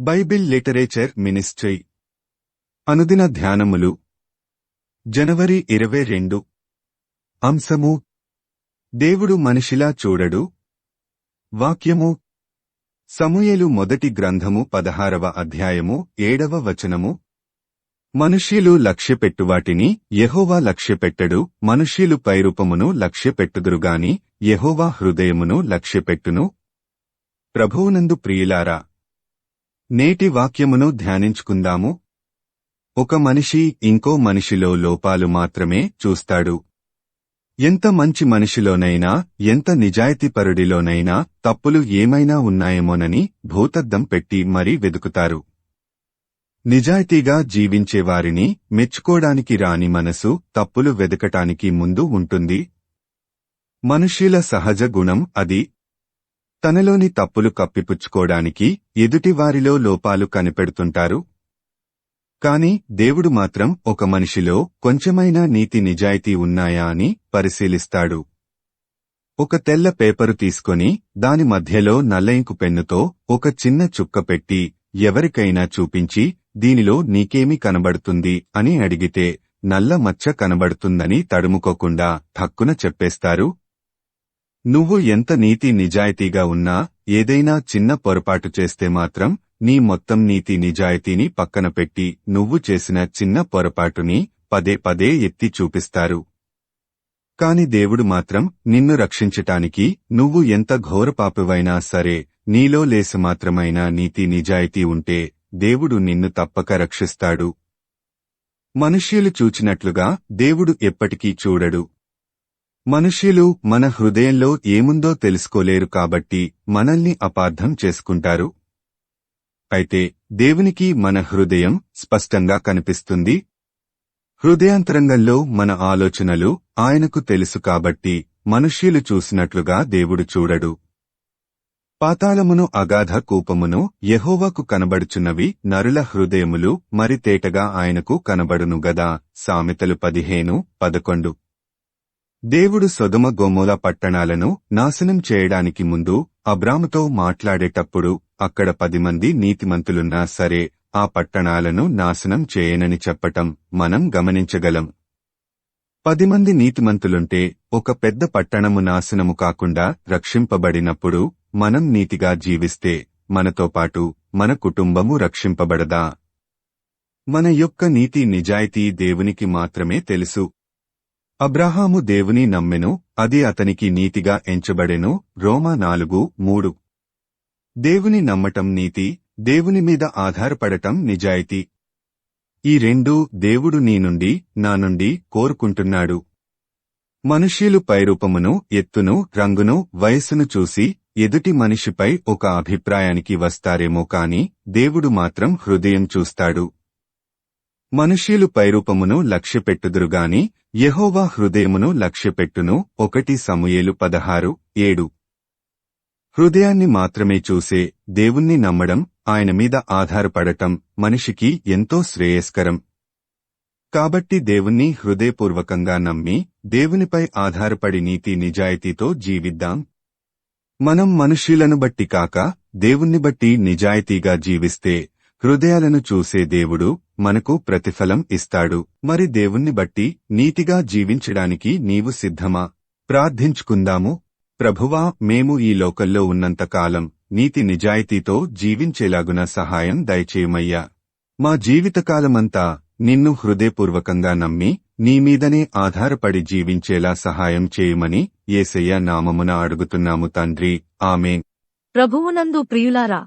Bible literature ministry. అనుదిన ధ్యానములు. జనవరి ఇరవై రెండు. అంశము. దేవుడు మనిషిలా చూడడు. వాక్యము. సమూయేలు మొదటి గ్రంథము పదహారవ అధ్యాయము ఏడవ వచనము. మనుష్యులు లక్ష్యపెట్టువాటిని యహోవా లక్ష్యపెట్టడు. మనుష్యులు పైరూపమును లక్ష్యపెట్టుదురుగాని యహోవా హృదయమును లక్ష్యపెట్టును. ప్రభువునందు ప్రియులారా నేటి వాక్యమును ధ్యానించుకుందాము. ఒక మనిషి ఇంకో మనిషిలో లోపాలు మాత్రమే చూస్తాడు. ఎంత మంచి మనిషిలోనైనా ఎంత నిజాయితీపరుడిలోనైనా తప్పులు ఏమైనా ఉన్నాయేమోనని భూతద్దం పెట్టి మరీ వెదుకుతారు. నిజాయితీగా జీవించేవారిని మెచ్చుకోడానికి రాని మనసు తప్పులు వెదకటానికి ముందు ఉంటుంది. మనుష్యుల సహజ గుణం అది. తనలోని తప్పులు కప్పిపుచ్చుకోడానికి ఎదుటివారిలో లోపాలు కనిపెడుతుంటారు. కాని దేవుడు మాత్రం ఒక మనిషిలో కొంచెమైనా నీతి నిజాయితీ ఉన్నాయా అని పరిశీలిస్తాడు. ఒక తెల్ల పేపరు తీసుకొని దాని మధ్యలో నల్లయింకు పెన్నుతో ఒక చిన్న చుక్క పెట్టి ఎవరికైనా చూపించి దీనిలో నీకేమి కనబడుతుంది అని అడిగితే నల్ల మచ్చ కనబడుతుందని తడుముకోకుండా ఠక్కున చెప్పేస్తారు. నువ్వు ఎంత నీతి నిజాయితీగా ఉన్నా ఏదైనా చిన్న పొరపాటు చేస్తే మాత్రం నీ మొత్తం నీతి నిజాయితీని పక్కన పెట్టి నువ్వు చేసిన చిన్న పొరపాటుని పదే పదే ఎత్తి చూపిస్తారు. కాని దేవుడు మాత్రం నిన్ను రక్షించటానికి నువ్వు ఎంత ఘోరపాపివైనా సరే నీలో లేసమాత్రమైన నీతి నిజాయితీ ఉంటే దేవుడు నిన్ను తప్పక రక్షిస్తాడు. మనుష్యులు చూచినట్లుగా దేవుడు ఎప్పటికీ చూడడు. మనుష్యులు మన హృదయంలో ఏముందో తెలుసుకోలేరు కాబట్టి మనల్ని అపార్థం చేసుకుంటారు. అయితే దేవునికి మన హృదయం స్పష్టంగా కనిపిస్తుంది. హృదయాంతరంగంలో మన ఆలోచనలు ఆయనకు తెలుసు కాబట్టి మనుష్యులు చూసినట్లుగా దేవుడు చూడడు. పాతాళమును అగాధ కూపమును యహోవకు కనబడుచున్నవి నరుల హృదయములు మరి తేటగా ఆయనకు కనబడును గదా. సామెతలు పదిహేను పదకొండు. దేవుడు సొదమ గోమోల పట్టణాలను నాశనం చేయడానికి ముందు అబ్రాముతో మాట్లాడేటప్పుడు అక్కడ పది మంది నీతిమంతులున్నా సరే ఆ పట్టణాలను నాశనం చేయనని చెప్పటం మనం గమనించగలం. పది మంది నీతిమంతులుంటే ఒక పెద్ద పట్టణము నాశనము కాకుండా రక్షింపబడినప్పుడు మనం నీతిగా జీవిస్తే మనతో పాటు మన కుటుంబము రక్షింపబడదా? మన యొక్క నీతి నిజాయితీ దేవునికి మాత్రమే తెలుసు. అబ్రాహాము దేవుని నమ్మెను అది అతనికి నీతిగా ఎంచబడెను. రోమా నాలుగు మూడు. దేవుని నమ్మటం నీతి దేవుని మీద ఆధారపడటం నిజాయితీ. ఈ రెండూ దేవుడు నీ నుండి నా నుండి కోరుకుంటున్నాడు. మనుష్యులు పైరూపమును ఎత్తును రంగును వయస్సును చూసి ఎదుటి మనిషిపై ఒక అభిప్రాయానికి వస్తారేమో కాని దేవుడు మాత్రం హృదయం చూస్తాడు. మనుష్యులు పైరూపమును లక్ష్యపెట్టుదురుగాని యహోవా హృదయమును లక్ష్యపెట్టును. ఒకటి సమూయేలు పదహారు ఏడు. హృదయాన్ని మాత్రమే చూసే దేవుణ్ణి నమ్మడం ఆయన మీద ఆధారపడటం మనిషికి ఎంతో శ్రేయస్కరం. కాబట్టి దేవుణ్ణి హృదయపూర్వకంగా నమ్మి దేవునిపై ఆధారపడి నీతి నిజాయితీతో జీవిద్దాం. మనం మనుష్యులను బట్టి కాక దేవుణ్ణి బట్టి నిజాయితీగా జీవిస్తే హృదయాలను చూసే దేవుడు మనకు ప్రతిఫలం ఇస్తాడు. మరి దేవుణ్ణి బట్టి నీతిగా జీవించడానికి నీవు సిద్ధమా? ప్రార్థించుకుందాము. ప్రభువా మేము ఈ లోకల్లో ఉన్నంతకాలం నీతి నిజాయితీతో జీవించేలాగున సహాయం దయచేయమయ్యా. మా జీవితకాలమంతా నిన్ను హృదయపూర్వకంగా నమ్మి నీమీదనే ఆధారపడి జీవించేలా సహాయం చేయమని ఏసయ్య నామమున అడుగుతున్నాము తండ్రి. ఆమె ప్రభువునందు ప్రియులారా